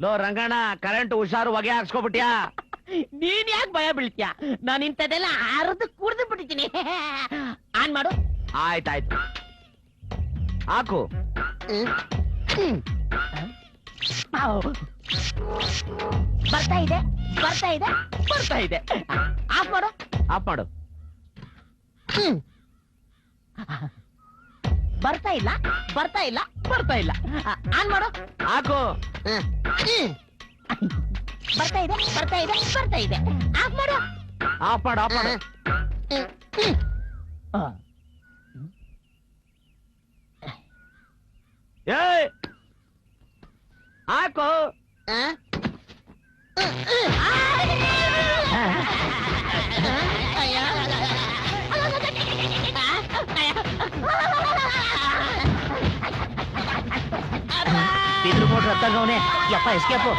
Low Ranganna current ಹುಷಾರು ಹೊಗೆ ಹಾಕ್ಸ್ಕೊಬಿಟ್ಯಾ? ನೀನ್ ಯಾಕೆ ಭಯ ಬೀಳ್ತೀಯ? ನಾನು ಇಂಥದೆಲ್ಲ ಅರ್ಧ ಕುಡ್ದು ಬಿಟ್ಟಿದ್ದೀನಿ. ಆನ್ ಮಾಡು. ಆಯ್ತಾಯ್ತು. ಹಾಕು. ಬರ್ತಾ ಇದೆ ಬರ್ತಾ ಇದೆ ಬರ್ತಾ ಇದೆ. ಆಫ್ ಮಾಡು. ಆಫ್ ಮಾಡು. ಬರ್ತಾ ಇಲ್ಲ ಬರ್ತಾ ಇಲ್ಲ. ಬರ್ತಾ ಇಲ್ಲ. ಆನ್ ಮಾಡು. ಹಾಕು. ಬರ್ತಾ ಇದೆ ಬರ್ತಾ ಇದೆ ಬರ್ತಾ ಇದೆ. ಆಫ್ ಮಾಡು. ಆಫ್ ಮಾಡು ಆಫ್ ಮಾಡು. ಏಯ್. ಹಾಕು. ఎదురుకోట రక్తంగా ఉన్నాయి. ఎప్ప ఎస్కేపు